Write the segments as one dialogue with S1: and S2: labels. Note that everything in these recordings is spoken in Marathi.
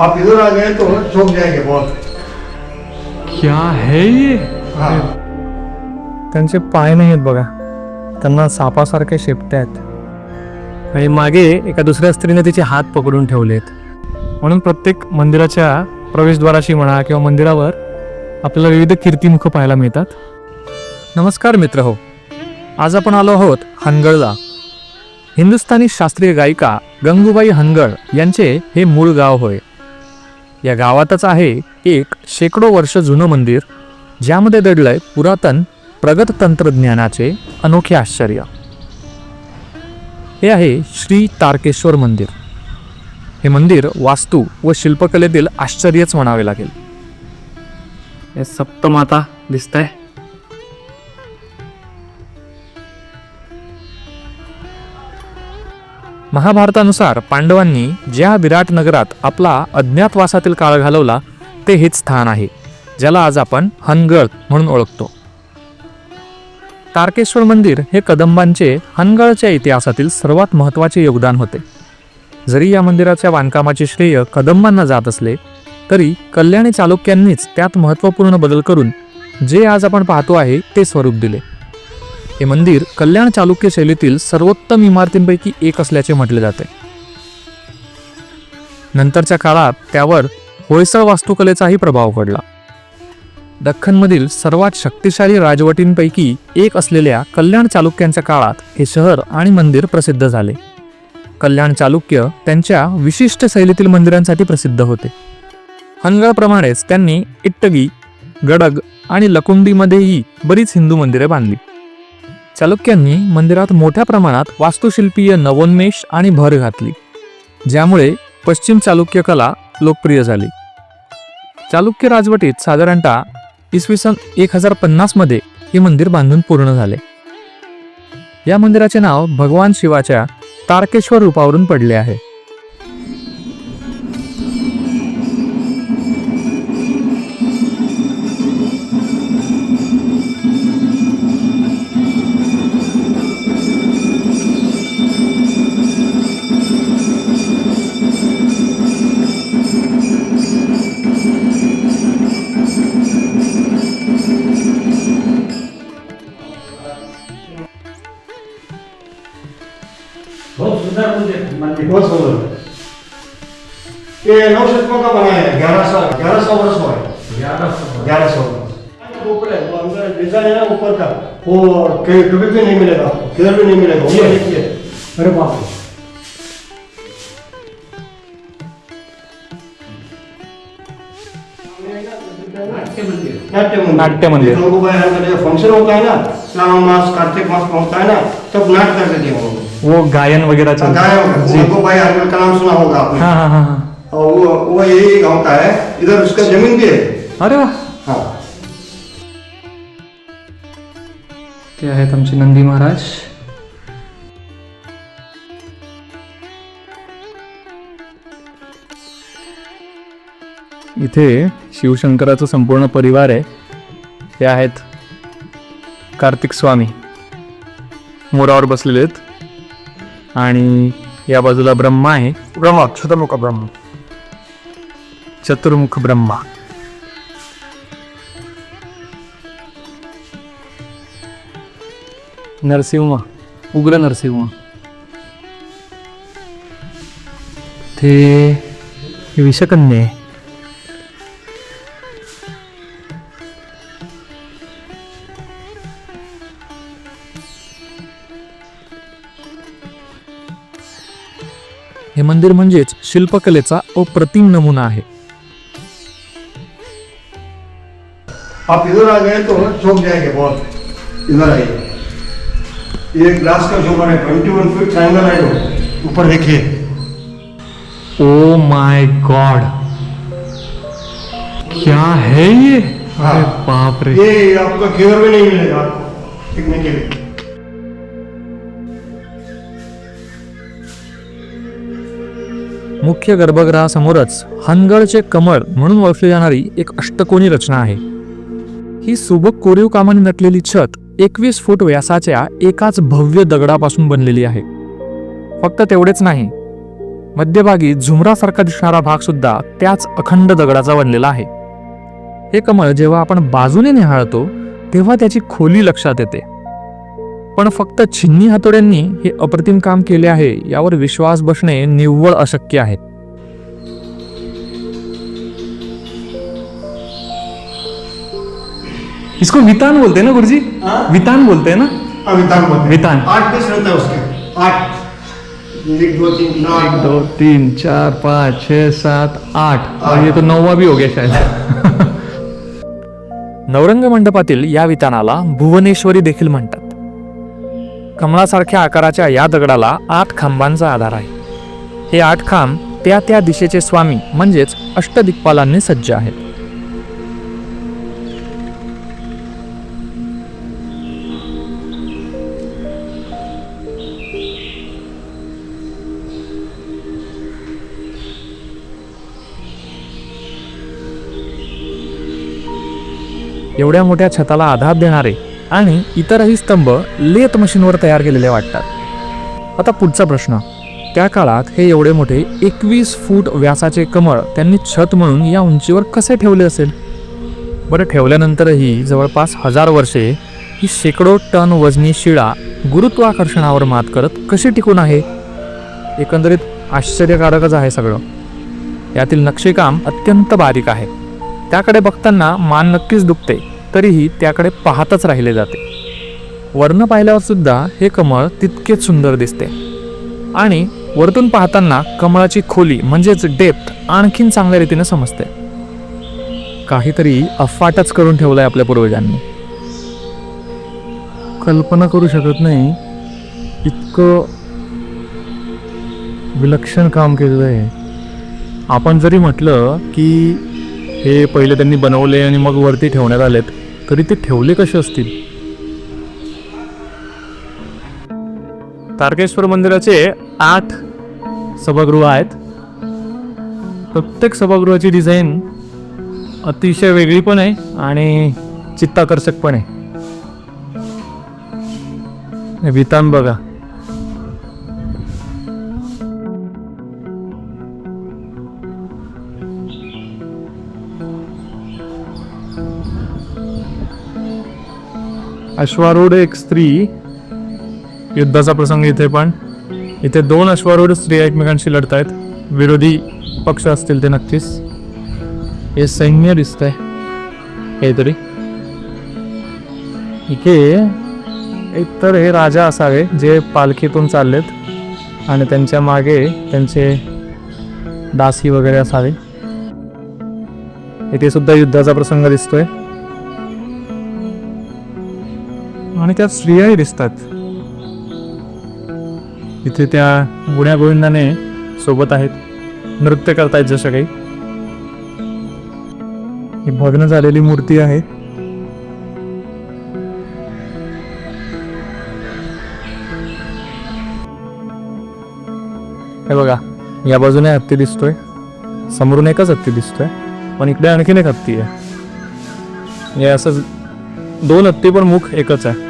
S1: आप इधर आ गए तो चौक जाएंगे बहुत।
S2: क्या है ये?
S1: हाँ।
S3: त्यांचे पाय नाही आहेत बघा. त्यांना सापासारखे शेपटे आहेत. आणि मागे एका दुसऱ्या स्त्रीने तिचे हात पकडून ठेवलेत. म्हणून प्रत्येक मंदिराच्या प्रवेशद्वाराशी म्हणा किंवा मंदिरावर आपल्याला विविध कीर्तिमुख पाहायला मिळतात. नमस्कार मित्र हो. आज आपण आलो आहोत हनगळला. हिंदुस्थानी शास्त्रीय गायिका गंगूबाई हनगळ यांचे हे मूळ गाव होय. या गावातच आहे एक शेकडो वर्ष जुनं मंदिर ज्यामध्ये दडलंय पुरातन प्रगत तंत्रज्ञानाचे अनोखे आश्चर्य. हे आहे श्री तारकेश्वर मंदिर. हे मंदिर वास्तू व शिल्पकलेतील आश्चर्यच म्हणावे लागेल. सप्तमाता दिसत आहे महाभारतानुसार पांडवांनी ज्या विराट नगरात आपला अज्ञातवासातील काळ घालवला ते हेच स्थान आहे ज्याला आज आपण हनगळ म्हणून ओळखतो. तारकेश्वर मंदिर हे कदंबांचे हनगळच्या इतिहासातील सर्वात महत्त्वाचे योगदान होते. जरी या मंदिराच्या बांधकामाचे श्रेय कदंबांना जात असले तरी कल्याणी चालुक्यांनीच त्यात महत्त्वपूर्ण बदल करून जे आज आपण पाहतो आहे ते स्वरूप दिले. हे मंदिर कल्याण चालुक्य शैलीतील सर्वोत्तम इमारतींपैकी एक असल्याचे म्हटले जाते. नंतरच्या काळात त्यावर होयसळ वास्तुकलेचाही प्रभाव पडला. दख्खनमधील सर्वात शक्तिशाली राजवटींपैकी एक असलेल्या कल्याण चालुक्यांच्या काळात हे शहर आणि मंदिर प्रसिद्ध झाले. कल्याण चालुक्य त्यांच्या विशिष्ट शैलीतील मंदिरांसाठी प्रसिद्ध होते. हनगळप्रमाणेच त्यांनी इट्टगी गडग आणि लकुंडीमध्येही बरीच हिंदू मंदिरे बांधली. चालुक्यांनी मंदिरात मोठ्या प्रमाणात वास्तुशिल्पीय नवोन्मेष आणि भर घातली ज्यामुळे पश्चिम चालुक्य कला लोकप्रिय झाली. चालुक्य राजवटीत साधारणतः इसवी सन एक हजार पन्नासमध्ये हे मंदिर बांधून पूर्ण झाले. या मंदिराचे नाव भगवान शिवाच्या तारकेश्वर रूपावरून पडले आहे.
S1: ये नौ शतकों का है ग्यारह सौ ग्यारह सौ वर्ष हुआ है ग्यारह सौ ऊपर है वो अंदर डिजाइन है ना ऊपर का वो कहीं कभी भी नहीं मिलेगा किधर भी नहीं मिलेगा ऊपर देखिए अरे बाप रे नाट्य मंदिर
S3: नाट्य
S1: फंक्शन होता है ना श्रावण मास कार्तिक मास में होता है ना तब नाट कर देते हैं वो
S3: गायन वगैरह चलता
S1: गाया
S3: है।
S1: होगा
S3: जी
S1: गंगूबाई हनुमान का नाम सुना होगा आपने
S3: हाँ हाँ हाँ
S1: और वो वो यही गांव का है इधर उसका जमीन भी है
S3: अरे वा
S1: हाँ
S3: ते आहेत आमचे नंदी महाराज इथे शिवशंकराचा संपूर्ण परिवार आहे ते आहेत कार्तिक स्वामी मोरावर बसलेले आहेत आणि या बाजूला ब्रह्मा आहे
S1: ब्रह्मा चतुर्मुख ब्रह्मा
S3: चतुर्मुख ब्रह्मा. नरसिंह उग्र नरसिंह. ते विषकन्ये हे मंदिर म्हणजेच शिल्पकलेचा अप्रतिम नमुना आहे.
S1: आप इधर आ गए तो चौक जाएंगे बहुत। इधर आइए। ये ग्लास का झूमर है ट्वेंटी वन फीट ट्राइंगल है वो। ऊपर देखिए।
S3: ओ माय गॉड क्या है ये?
S1: हाँ।
S3: अरे बाप रे।
S1: ये आपका किधर भी नहीं मिलेगा आपको टिकने के लिए।
S3: मुख्य गर्भगृहासमोरच हनगळचे कमळ म्हणून ओळखली जाणारी एक अष्टकोनी रचना आहे. ही सुबक कोरीव कामाने नटलेली छत एकवीस फूट व्यासाच्या एकाच भव्य दगडापासून बनलेली आहे. फक्त तेवढेच नाही मध्यभागी झुमरासारखा दिसणारा भाग सुद्धा त्याच अखंड दगडाचा बनलेला आहे. हे कमळ जेव्हा आपण बाजूने निहाळतो तेव्हा त्याची खोली लक्षात येते. पण फक्त छिन्नी हातोड्यांनी हे अप्रतिम काम केले आहे यावर विश्वास बसणे निव्वळ अशक्य आहे. इसको वितान बोलते ना गुरुजी?
S1: हाँ?
S3: वितान बोलते हैं ना?
S1: हाँ वितान बोलते हैं।
S3: वितान।
S1: आठ पीस रहता है उसके। आठ। एक दो तीन चार
S3: एक दो। तीन चार पाँच छः सात आठ। और ये तो नौवा भी हो गया शायद। नवरंग मंडपातील या वितानाला भुवनेश्वरी देखील म्हणतात. कमळासारख्या आकाराच्या या दगडाला आठ खांबांचा आधार आहे. हे आठ खांब त्या त्या दिशेचे स्वामी म्हणजेच अष्टदिक्पालांनी सज्ज आहेत. एवढ्या मोठ्या छताला आधार देणारे आणि इतरही स्तंभ लेत मशीनवर तयार केलेले वाटतात. आता पुढचा प्रश्न. त्या काळात हे एवढे मोठे एकवीस फूट व्यासाचे कमळ त्यांनी छत म्हणून या उंचीवर कसे ठेवले असेल? बरं ठेवल्यानंतरही जवळपास हजार वर्षे ही शेकडो टन वजनी शिळा गुरुत्वाकर्षणावर मात करत कशी टिकून आहे? एकंदरीत आश्चर्यकारकच आहे सगळं. यातील नक्षीकाम अत्यंत बारीक आहे. त्याकडे बघताना मान नक्कीच दुखते. तरीही त्याकडे पाहतच राहिले जाते. वर्ण पाहिल्यावर सुद्धा हे कमळ तितकेच सुंदर दिसते. आणि वरतून पाहताना कमळाची खोली म्हणजेच डेप्थ आणखीन चांगल्या रीतीने समजते. काहीतरी अफाटच करून ठेवलंय आपल्या पूर्वजांनी. कल्पना करू शकत नाही इतकं विलक्षण काम केलेलं आहे आपण जरी म्हटलं की हे पहिले त्यांनी बनवले आणि मग वरती ठेवण्यात आलेत तरी ते ठेवले कसे असतील? तारकेश्वर मंदिराचे आठ सभागृह आहेत. प्रत्येक सभागृहाची डिझाईन अतिशय वेगळी पण आहे आणि चित्ताकर्षक पण आहे. हे वितान बघा. अश्वारूढ एक स्त्री युद्धाचा प्रसंग इथे पण. इथे दोन अश्वारूढ स्त्रिया एकमेकांशी लढत आहेत विरोधी पक्ष असतील ते नक्कीच. हे सैन्य दिसत आहे काहीतरी इथे एकतर हे राजा असावे जे पालखीतून चाललेत आणि त्यांच्या मागे त्यांचे दासी वगैरे असावे. इथे सुद्धा युद्धाचा प्रसंग दिसतोय. आणि त्यात स्त्रियाही दिसतात. इथे त्या गुण्या गोविंदाने सोबत आहेत. नृत्य करतायत जसं काही. ही भग्न झालेली मूर्ती आहे. हे बघा या बाजूने हत्ती दिसतोय. समोरून एकच हत्ती दिसतोय. पण इकडे आणखीन एक हत्ती आहे. हे असं दोन हत्ती पण मुख एकच आहे.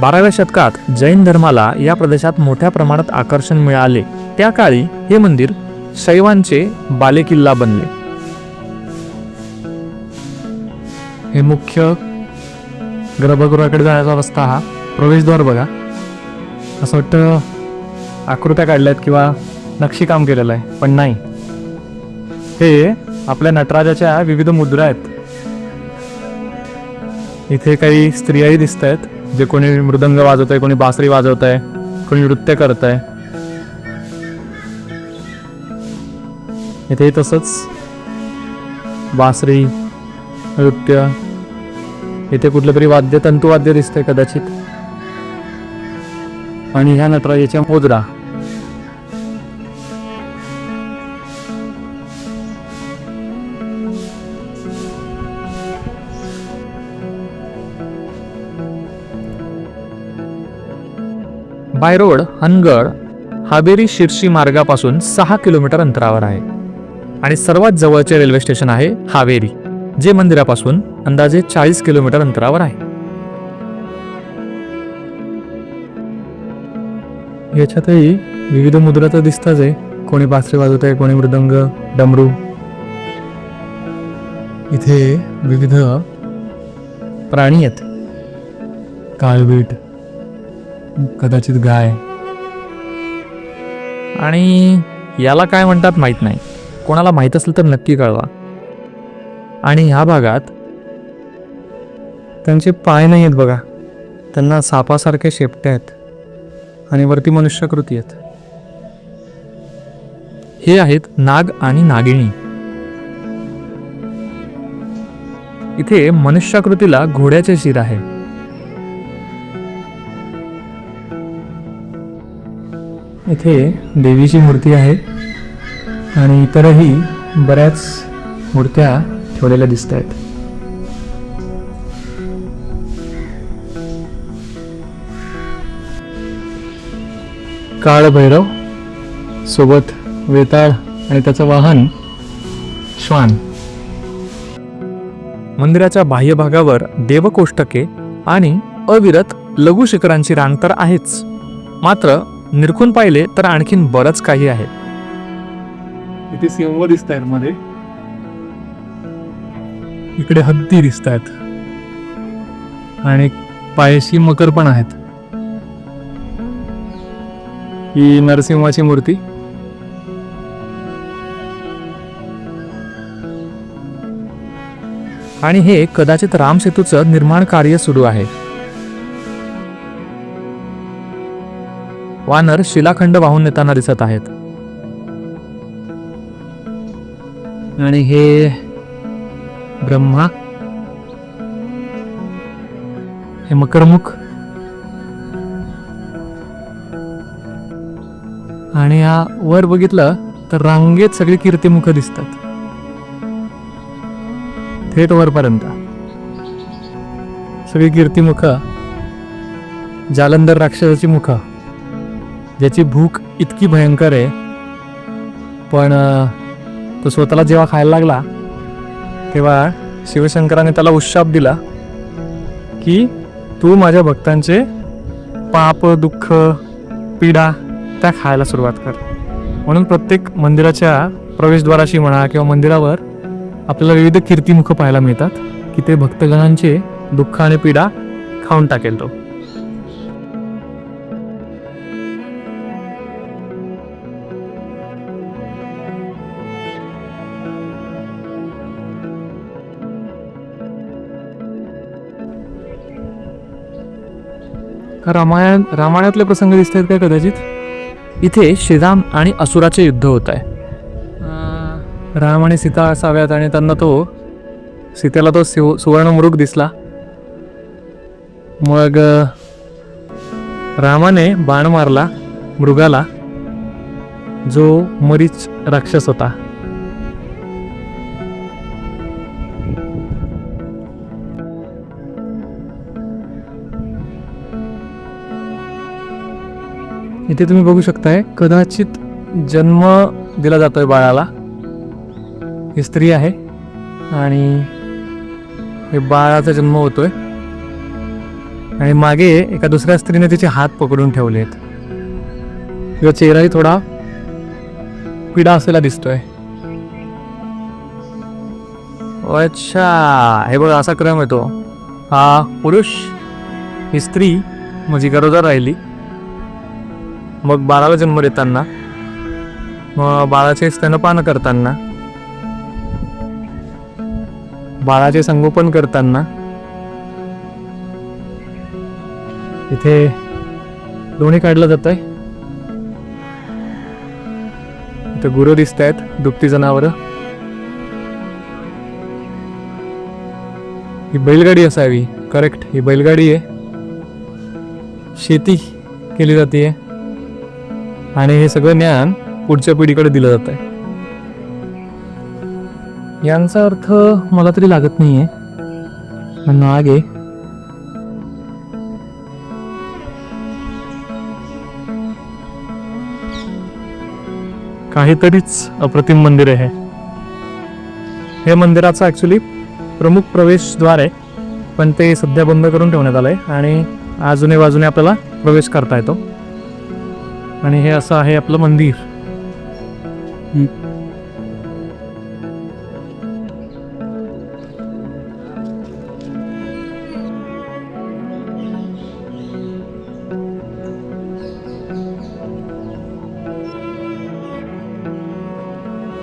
S3: बाराव्या शतकात जैन धर्माला या प्रदेशात मोठ्या प्रमाणात आकर्षण मिळाले. त्या काळी हे मंदिर शैवांचे बालेकिल्ला बनले. हे मुख्य गर्भगृहाकडे जाण्याचा रस्ता हा प्रवेशद्वार बघा. असं वाटतं आकृत्या काढल्यात किंवा नक्षीकाम केलेलं आहे पण नाही. हे आपल्या नटराजाच्या विविध मुद्रा आहेत. इथे काही स्त्रियाही दिसत आहेत जे कोणी मृदंग वाजवत आहे कोणी बासरी वाजवत आहे कोणी नृत्य करत आहे इथे तसंच बासरी नृत्य इथे कुठलं तरी वाद्य तंतुवाद्य दिसतंय कदाचित. आणि ह्या नटराजाच्या मोजरा. बाय रोड हनगड हाबेरी शिर्शी मार्गापासून सहा किलोमीटर अंतरावर आहे. आणि सर्वात जवळचे रेल्वे स्टेशन आहे हावेरी जे मंदिरापासून अंदाजे चाळीस किलोमीटर अंतरावर आहे. याच्यातही विविध मुद्रा तर दिसताच आहे. कोणी बासरी वाजवत आहे कोणी मृदंग डमरू. इथे विविध प्राणी आहेत. काळवीट कदाचित गाय. आणि याला काय म्हणतात माहीत नाही. कोणाला माहीत असेल तर नक्की कळवा. आणि ह्या भागात त्यांचे पाय नाही आहेत बघा. त्यांना सापासारखे शेपटे आहेत. आणि वरती मनुष्यकृती आहेत. हे आहेत नाग आणि नागिणी इथे मनुष्याकृतीला घोड्याचे शिर आहे. इथे देवीची मूर्ती आहे आणि इतरही बऱ्याच मूर्त्या ठेवलेल्या दिसत आहेत. काळ भैरव सोबत वेताळ आणि त्याचं वाहन श्वान. मंदिराच्या बाह्य भागावर देवकोष्टके आणि अविरत लघु शिखरांची रांग तर आहेच. मात्र निरखून पाहिले तर आणखीन बरंच काही आहे. इथे सिंह दिसत आहेत मध्ये. इकडे हत्ती दिसत आहेत. आणि पायशी मकर पण आहेत. ही नरसिंहाची मूर्ती. आणि हे कदाचित राम सेतूचं निर्माण कार्य सुरू आहे. वानर शिलाखंड वाहून नेताना दिसत आहेत. आणि हे ब्रह्मा? हे मकरमुख? आणि या वर बघितलं तर रांगेत सगळी कीर्तिमुख दिसतात. थेट वरपर्यंत. सगळी कीर्तिमुख जालंधर राक्षसाची मुख. ज्याची भूक इतकी भयंकर आहे. पण तो स्वतःला जेव्हा खायला लागला तेव्हा शिवशंकराने त्याला उशाप दिला की तू माझ्या भक्तांचे पाप दुःख पीडा त्या खायला सुरुवात कर. म्हणून प्रत्येक मंदिराच्या प्रवेशद्वाराशी म्हणा किंवा मंदिरावर आपल्याला विविध कीर्तिमुख पाहायला मिळतात की ते भक्तगणांचे दुःख आणि पीडा खाऊन टाकेल तो. रामायण रामायणातले प्रसंग दिसत आहेत काय कदाचित? इथे श्रीराम आणि असुराचे युद्ध होत आहे. राम आणि सीता असाव्यात आणि त्यांना तो सीतेला तो शिव सुवर्णमृग दिसला. मग रामाने बाण मारला मृगाला जो मरीच राक्षस होता. इथे तुम्ही बघू शकताय कदाचित जन्म दिला जातोय बाळाला. ही स्त्री आहे आणि हे बाळाचा जन्म होतोय. आणि मागे एका दुसऱ्या स्त्रीने तिचे हात पकडून ठेवले आहेत तिचा चेहराही थोडा पिडा असलेला दिसतोय. अच्छा हे बघ असा क्रम येतो. हा पुरुष ही स्त्री माझी गरोदर राहिली. मग बाळाला जन्म देताना मग बाळाचे स्तनपान करताना बाळाचे संगोपन करताना इथे लोणी काढलं जात आहे. इथे गुरु दिसत आहेत दुभती जनावर. ही बैलगाडी असावी करेक्ट ही बैलगाडी आहे. शेती केली जाते आणि हे सगळं ज्ञान पुढच्या पिढीकडे दिलं जात आहे यांचा अर्थ मला तरी लागत नाहीये. म्हणून आगे काहीतरीच अप्रतिम मंदिर आहे. हे मंदिराचं ॲक्च्युली प्रमुख प्रवेशद्वार आहे. पण ते सध्या बंद करून ठेवण्यात आलं आहे आणि अजूनही बाजूने आपल्याला प्रवेश करता येतो. आणि हे असं आहे आपलं मंदिर.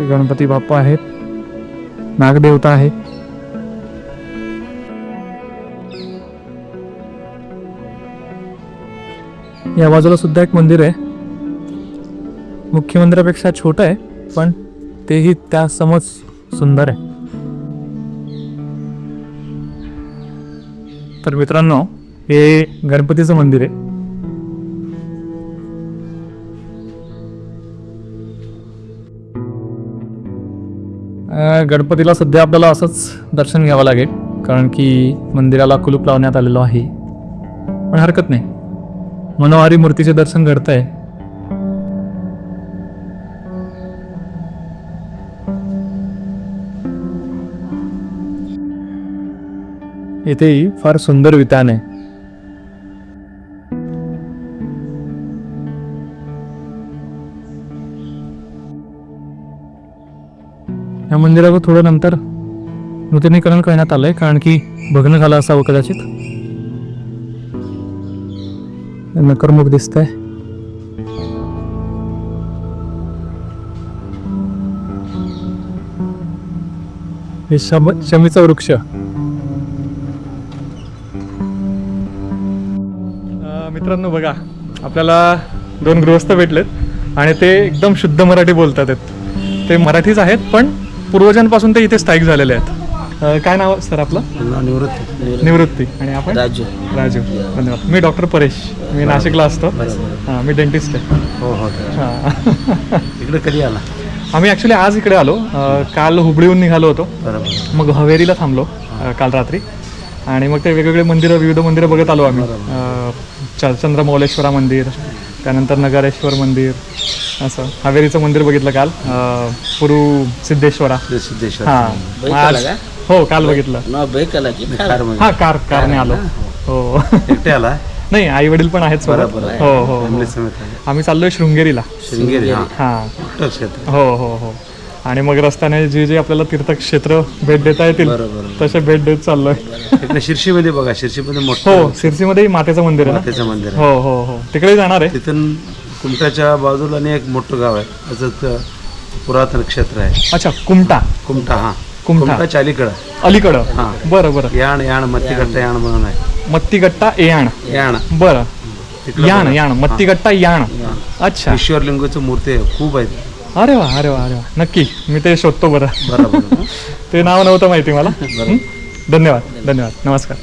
S3: गणपती बाप्पा आहेत. नागदेवता आहे. या बाजूला सुद्धा एक मंदिर आहे. मुख्य मंदिरापेक्षा छोटं आहे पण तेही त्या समज सुंदर आहे. तर मित्रांनो हे गणपतीचं मंदिर आहे. गणपतीला सध्या आपल्याला असंच दर्शन घ्यावं लागेल कारण की मंदिराला कुलूप लावण्यात आलेलो आहे. पण हरकत नाही. मनोहारी मूर्तीचे दर्शन घडत आहे इथेही फार सुंदर वितान आहे. या मंदिरावर थोडं नंतर नूतनीकरण करण्यात आलंय कारण की भग्न झालं असावं कदाचित. नकरमुख दिसतंय. हे शम शमीचा वृक्ष. मित्रांनो बघा आपल्याला दोन गृहस्थ भेटलेत आणि ते एकदम शुद्ध मराठी बोलतात आहेत. ते मराठीच आहेत पण पूर्वजांपासून ते इथे स्थायिक झालेले आहेत. अं, काय नाव सर आपलं?
S4: निवृत्ती.
S3: निवृत्ती. आणि आपण?
S4: राजू.
S3: राजू. धन्यवाद. मी डॉक्टर परेश. मी नाशिकला असतो. हां मी डेंटिस्ट आहे.
S4: हो हो
S3: हां.
S4: इकडे कधी आला?
S3: आम्ही ॲक्च्युली आज इकडे आलो. अं, काल हुबळीहून निघालो होतो.
S4: बरोबर.
S3: मग हवेरीला थांबलो अं, काल रात्री. आणि मग ते वेगवेगळे मंदिरं विविध मंदिरं बघत आलो आम्ही. अं, चंद्रमौलेश्वरा मंदिर त्यानंतर नगरेश्वर मंदिर असं. हवेरीचं मंदिर बघितलं काल? पुरू सिद्धेश्वरा.
S4: सिद्धेश्वर.
S3: हां. हो काल बघितलं. हां कार कारने आलो. हो.
S4: आला?
S3: नाही आई वडील पण आहेत सोबत.
S4: आहे.
S3: हो हो हो. आम्ही चाललोय शृंगेरीला.
S4: शृंगेरी. हा.
S3: हो हो हो. आणि मग रस्त्याने जे जे आपल्याला तीर्थक्षेत्र भेट देता येतील तसे भेट देत चाललोय.
S4: इकडे शिर्शीमध्ये बघा शिर्शीमध्ये
S3: हो
S4: मोठं
S3: सिरसीमध्ये मातेचं मंदिर आहे
S4: मातेचं मंदिर आहे.
S3: हो हो हो. तिकडे जाणार आहे.
S4: तिथून कुमटाच्या बाजूला आणि एक मोठं गाव आहे. असंच पुरातन क्षेत्र आहे.
S3: अच्छा कुमटा.
S4: कुमटा हा.
S3: कुमटा.
S4: कुमटाच्या अलीकडं.
S3: अलीकडं?
S4: हां.
S3: बरं बरं.
S4: याण याण मत्तीकट्टा याण म्हणून आहे.
S3: मत्तीगट्टा याण.
S4: याण.
S3: बरं.
S4: तिकडं
S3: याण
S4: बघा.
S3: याण मत्तीगट्टा याण.
S4: याण.
S3: अच्छा.
S4: ईश्वरलिंगूची मूर्ती आहे खूप आहेत
S3: अरे वा अरे वा अरे वा. नक्की. मी ते शोधतो बरं.
S4: बरोबर
S3: ते नाव नव्हतं माहिती मला. हं? धन्यवाद धन्यवाद. नमस्कार.